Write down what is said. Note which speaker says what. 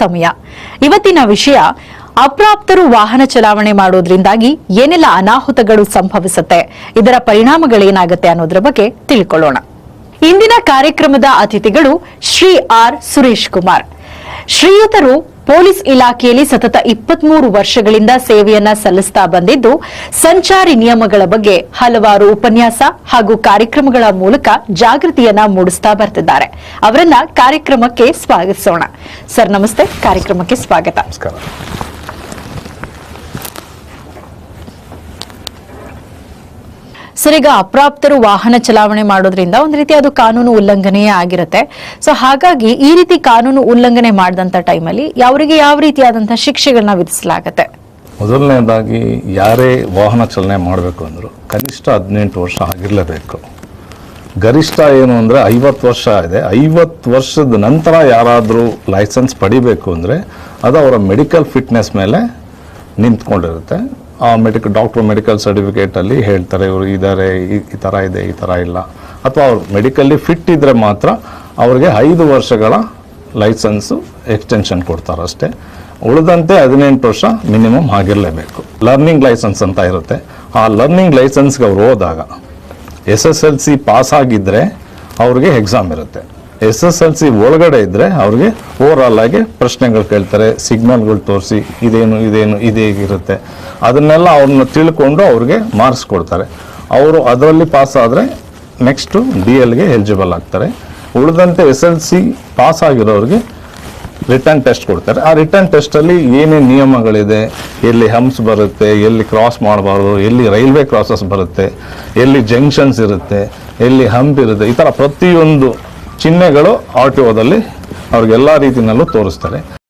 Speaker 1: ಸಮಯ ಇವತ್ತಿನ ವಿಷಯ, ಅಪ್ರಾಪ್ತರು ವಾಹನ ಚಲಾವಣೆ ಮಾಡೋದ್ರಿಂದಾಗಿ ಏನೆಲ್ಲ ಅನಾಹುತಗಳು ಸಂಭವಿಸುತ್ತೆ, ಇದರ ಪರಿಣಾಮಗಳೇನಾಗುತ್ತೆ ಅನ್ನೋದ್ರ ಬಗ್ಗೆ ತಿಳ್ಕೊಳ್ಳೋಣ. ಇಂದಿನ ಕಾರ್ಯಕ್ರಮದ ಅತಿಥಿಗಳು ಶ್ರೀ ಆರ್ ಸುರೇಶ್ ಕುಮಾರ್. ಶ್ರೀಯುತರು ಪೊಲೀಸ್ ಇಲಾಖೆಯಲ್ಲಿ ಸತತ ಇಪ್ಪತ್ಮೂರು ವರ್ಷಗಳಿಂದ ಸೇವೆಯನ್ನ ಸಲ್ಲಿಸ್ತಾ ಬಂದಿದ್ದು, ಸಂಚಾರಿ ನಿಯಮಗಳ ಬಗ್ಗೆ ಹಲವಾರು ಉಪನ್ಯಾಸ ಹಾಗೂ ಕಾರ್ಯಕ್ರಮಗಳ ಮೂಲಕ ಜಾಗೃತಿಯನ್ನ ಮೂಡಿಸ್ತಾ ಬರ್ತಿದ್ದಾರೆ. ಅವರನ್ನ ಕಾರ್ಯಕ್ರಮಕ್ಕೆ ಸ್ವಾಗತಿಸೋಣ. ಸರ್, ನಮಸ್ತೆ. ಕಾರ್ಯಕ್ರಮಕ್ಕೆ ಸ್ವಾಗತ. ಸರ್ ಈಗ ಅಪ್ರಾಪ್ತರು ವಾಹನ ಚಲಾವಣೆ ಮಾಡೋದ್ರಿಂದ ಒಂದು ರೀತಿ ಅದು ಕಾನೂನು ಉಲ್ಲಂಘನೆಯೇ ಆಗಿರುತ್ತೆ. ಸೊ ಹಾಗಾಗಿ ಈ ರೀತಿ ಕಾನೂನು ಉಲ್ಲಂಘನೆ ಮಾಡಿದಂತ ಟೈಮಲ್ಲಿ ಅವರಿಗೆ ಯಾವ ರೀತಿಯಾದಂತಹ ಶಿಕ್ಷೆಗಳನ್ನ ವಿಧಿಸಲಾಗತ್ತೆ?
Speaker 2: ಮೊದಲನೇದಾಗಿ ಯಾರೇ ವಾಹನ ಚಲನೆ ಮಾಡಬೇಕು ಅಂದರು ಕನಿಷ್ಠ ಹದಿನೆಂಟು ವರ್ಷ ಆಗಿರಲೇಬೇಕು. ಗರಿಷ್ಠ ಏನು ಅಂದರೆ ಐವತ್ತು ವರ್ಷ ಇದೆ. ಐವತ್ತು ವರ್ಷದ ನಂತರ ಯಾರಾದರೂ ಲೈಸೆನ್ಸ್ ಪಡಿಬೇಕು ಅಂದರೆ ಅದು ಅವರ ಮೆಡಿಕಲ್ ಫಿಟ್ನೆಸ್ ಮೇಲೆ ನಿಂತ್ಕೊಂಡಿರುತ್ತೆ. ಆ ಮೆಡಿಕಲ್ ಡಾಕ್ಟ್ರ್ ಮೆಡಿಕಲ್ ಸರ್ಟಿಫಿಕೇಟಲ್ಲಿ ಹೇಳ್ತಾರೆ, ಇವರು ಇದ್ದಾರೆ ಈ ಥರ ಇದೆ, ಈ ಥರ ಇಲ್ಲ. ಅಥವಾ ಅವ್ರು ಮೆಡಿಕಲ್ಲಿ ಫಿಟ್ ಇದ್ದರೆ ಮಾತ್ರ ಅವ್ರಿಗೆ ಐದು ವರ್ಷಗಳ ಲೈಸೆನ್ಸು ಎಕ್ಸ್ಟೆನ್ಷನ್ ಕೊಡ್ತಾರೆ ಅಷ್ಟೇ. ಉಳಿದಂತೆ ಹದಿನೆಂಟು ವರ್ಷ ಮಿನಿಮಮ್ ಆಗಿರಲೇಬೇಕು. ಲರ್ನಿಂಗ್ ಲೈಸೆನ್ಸ್ ಅಂತ ಇರುತ್ತೆ. ಆ ಲರ್ನಿಂಗ್ ಲೈಸೆನ್ಸ್ಗೆ ಅವ್ರು ಹೋದಾಗ S S L C pass ಆಗಿದ್ದರೆ ಅವ್ರಿಗೆ ಎಕ್ಸಾಮ್ ಇರುತ್ತೆ. ಎಸ್ ಎಸ್ ಎಲ್ ಸಿ ಒಳಗಡೆ ಇದ್ದರೆ ಅವ್ರಿಗೆ ಓವರಾಲ್ ಆಗಿ ಪ್ರಶ್ನೆಗಳು ಕೇಳ್ತಾರೆ ಸಿಗ್ನಲ್ಗಳು ತೋರಿಸಿ, ಇದೇನು ಇದೇನು, ಇದು ಹೇಗಿರುತ್ತೆ ಅದನ್ನೆಲ್ಲ ಅವ್ರನ್ನ ತಿಳ್ಕೊಂಡು ಅವ್ರಿಗೆ ಮಾರ್ಕ್ಸ್ ಕೊಡ್ತಾರೆ. ಅವರು ಅದರಲ್ಲಿ ಪಾಸ್ ಆದರೆ ನೆಕ್ಸ್ಟು ಡಿ ಎಲ್ಗೆ ಎಲಿಜಿಬಲ್ ಆಗ್ತಾರೆ. ಉಳಿದಂತೆ ಎಸ್ ಎಲ್ ಸಿ ಪಾಸ್ ಆಗಿರೋರಿಗೆ ರಿಟರ್ನ್ ಟೆಸ್ಟ್ ಕೊಡ್ತಾರೆ. ಆ ರಿಟರ್ನ್ ಟೆಸ್ಟಲ್ಲಿ ಏನೇನು ನಿಯಮಗಳಿದೆ, ಎಲ್ಲಿ ಹಂಪ್ಸ್ ಬರುತ್ತೆ, ಎಲ್ಲಿ ಕ್ರಾಸ್ ಮಾಡಬಾರ್ದು, ಎಲ್ಲಿ ರೈಲ್ವೆ ಕ್ರಾಸಸ್ ಬರುತ್ತೆ, ಎಲ್ಲಿ ಜಂಕ್ಷನ್ಸ್ ಇರುತ್ತೆ, ಎಲ್ಲಿ ಹಂಪ್ ಇರುತ್ತೆ, ಈ ಥರ ಪ್ರತಿಯೊಂದು ಚಿಹ್ನೆಗಳು ಆರ್ ಟಿ ಓದಲ್ಲಿ ಅವ್ರಿಗೆಲ್ಲ ರೀತಿಯಲ್ಲೂ ತೋರಿಸ್ತಾರೆ.